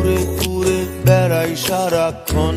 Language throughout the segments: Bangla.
উড়ে উড়ে বেড়াই সারাক্ষণ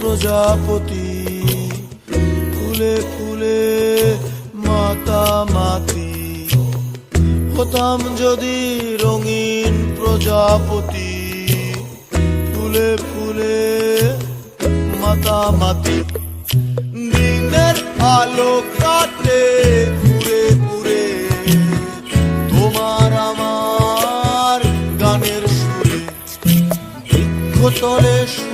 প্রজাপতি, ফুলে ফুলে মাতামাতি হতাম যদি রঙিন প্রজাপতি, ফুলে ফুলে মাতামাতি দিনের আলো কাটে ঘুরে ঘুরে, তোমার আমার গানের সুরে, বৃক্ষ তলে শুয়ে